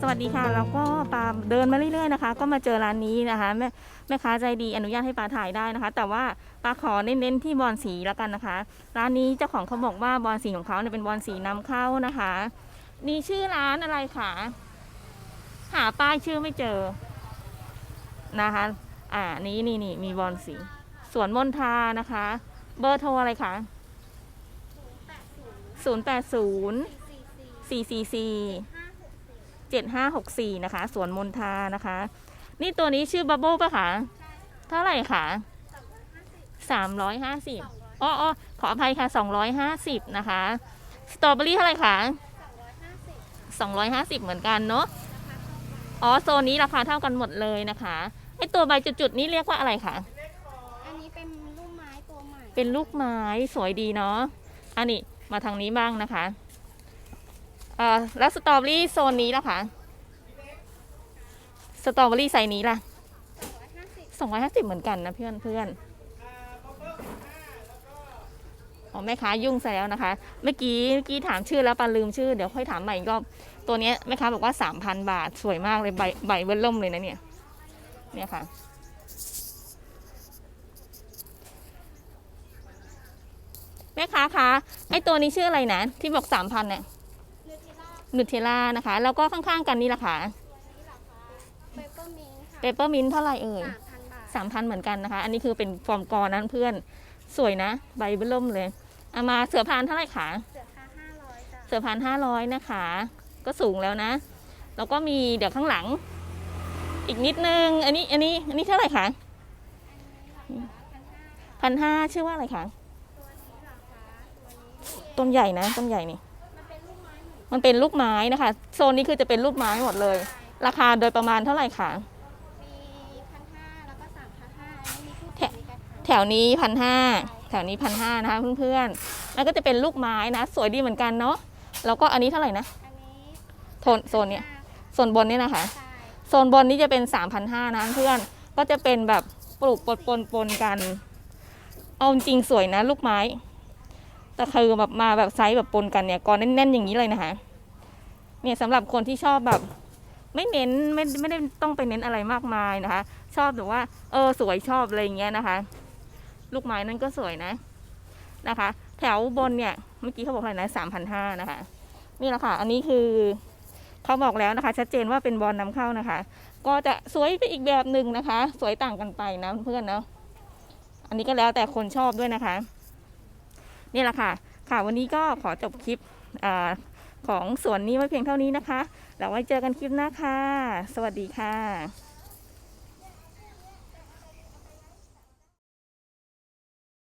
สวัสดีค่ะแล้วก็ปาเดินมาเรื่อยๆนะคะ ก็มาเจอร้านนี้นะคะแม่แม่ค้าใจดีอนุญาตให้ปาถ่ายได้นะคะ แต่ว่าปาขอเน้นๆที่บอลสีแล้วกันนะคะ ร้านนี้เจ้าของเขาบอกว่าบอลสีของเขาเนี่ยเป็นบอลสีนำเข้านะคะนี่ชื่อร้านอะไรคะหาป้ายชื่อไม่เจอนะคะ อ่านี่นี่นี่มีบอลสีสวนมนทานะคะ เบอร์โทรอะไรคะศูน ย์แปดศูนย์สี่สี่สี่เจ็ดห้าหกสี่นะคะ สวนมนทานะคะ นี่ตัวนี้ชื่อบับเบิลปะคะ เท่าไหร่คะสามร้อยห้าสิบอ๋ออ๋อขออภัยค่ะสองร้อยห้าสิบนะคะ สตรอเบอรี่เท่าไหร่คะสองร้อยห้าสิบเหมือนกันเนาะ อ๋อ โซนนี้ราคาเท่ากันหมดเลยนะคะ ไอตัวใบจุดๆนี้เรียกว่าอะไรคะ อันนี้เป็นลูกไม้ตัวใหม่ เป็นลูกไม้สวยดีเนาะ อันนี้มาทางนี้บ้างนะคะเอ่อแล้วสตรอเบอรี่โซนนี้ล่ะคะสตรอเบอรี่ไซส์นี้ล่ะ250สองร้อยห้าสิบเหมือนกันนะเพื่อนเพื่อนอ๋อแม่ค้ายุ่งซะแล้วนะคะ เมื่อกี้เมื่อกี้ถามชื่อแล้วปาลืมชื่อเดี๋ยวค่อยถามใหม่กรอบตัวนี้แม่ค้าบอกว่าสามพันบาทสวยมากเลยใบใบเบิ้ลล่มเลยนะเนี่ยเนี่ยค่ะแม่ค้าคะไอตัวนี้ชื่ออะไรนะที่บอกสามพันเนี่ย นูเทลล่านูเทล่านะคะ แล้วก็ข้างๆกันนี่ล่ะค่ะเปเปอร์มินค่ะเปเปอร์มินเท่าไหร่เอ่ย3,000บาทสามพันเหมือนกันนะคะ อันนี้คือเป็นฟอร์มกอนั้นเพื่อนสวยนะ ใบเบิ่มเลยเอามาเสือพานเท่าไหร่คะเสือค่า500จ้ะเสือพานห้าร้อยนะคะ ก็สูงแล้วนะ แล้วก็มีเดี๋ยวข้างหลัง อีกนิดนึง อันนี้อันนี้อันนี้เท่าไหร่คะพันห้าชื่อว่าอะไรคะต้นใหญ่นะต้นใหญ่นี่ มันเป็นลูกไม้นะคะ โซนนี้คือจะเป็นลูกไม้หมดเลย ราคาโดยประมาณเท่าไหร่คะมี1,500แล้วก็3,500อันนี้มีคู่แถแข่งในการขายแถวนี้พันห้าแถวนี้พันห้านะคะเพื่อนๆแล้วก็จะเป็นลูกไม้นะ สวยดีเหมือนกันเนาะแล้วก็อันนี้เท่าไหร่นะอันนี้โทนโซนเนี้ยโซนบนเนี่ยนะคะใช่โซนบนนี้จะเป็นสามพันห้านะเพื่อนก็จะเป็นแบบปลูกปนปนปนๆกันเอาจริงสวยนะลูกไม้ แต่คือแบบมาแบบไซส์แบบปนกันเนี่ยกอแน่นๆอย่างนี้เลยนะคะเนี่ยสำหรับคนที่ชอบแบบ ไม่เน้นไม่ไม่ได้ต้องไปเน้นอะไรมากมายนะคะ ชอบแบบว่า เออสวยชอบอะไรอย่างเงี้ยนะคะ ลูกไม้นั่นก็สวยนะนะคะ แถวบนเนี่ยเมื่อกี้เขาบอกอะไรนะสามพันห้านะคะ นี่แหละค่ะ อันนี้คือเขาบอกแล้วนะคะ ชัดเจนว่าเป็นบอลนำเข้านะคะ ก็จะสวยไปอีกแบบหนึ่งนะคะ สวยต่างกันไปนะเพื่อนเนาะอันนี้ก็แล้วแต่คนชอบด้วยนะคะ นี่แหละค่ะ ค่ะวันนี้ก็ขอจบคลิปอของสวนนี้ไว้เพียงเท่านี้นะคะ แล้วไว้เจอกันคลิปหน้าค่ะ สวัสดีค่ะ